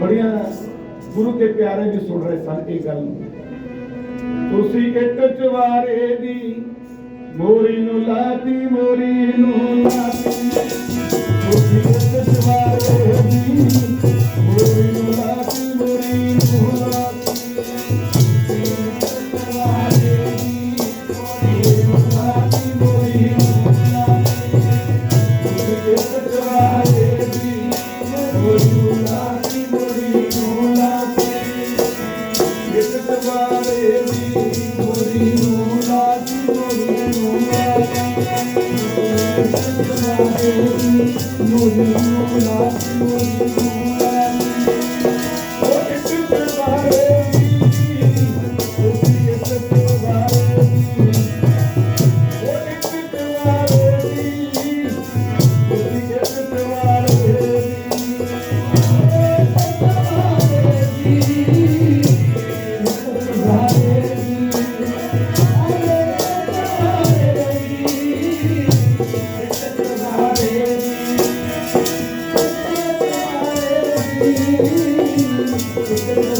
ਬੜੀਆਂ ਗੁਰੂ ਦੇ ਪਿਆਰੇ ਵੀ ਸੁਣ ਰਹੇ ਸਨ ਇਹ ਗੱਲ। ਤੁਸੀਂ ਇੱਕ ਚਵਾਰੇ ਦੀ ਮੋਰੀ ਨੂੰ ਲਾਤੀ, ਮੋਰੀ ਨੂੰ ਲਾਤੀ। Thank you.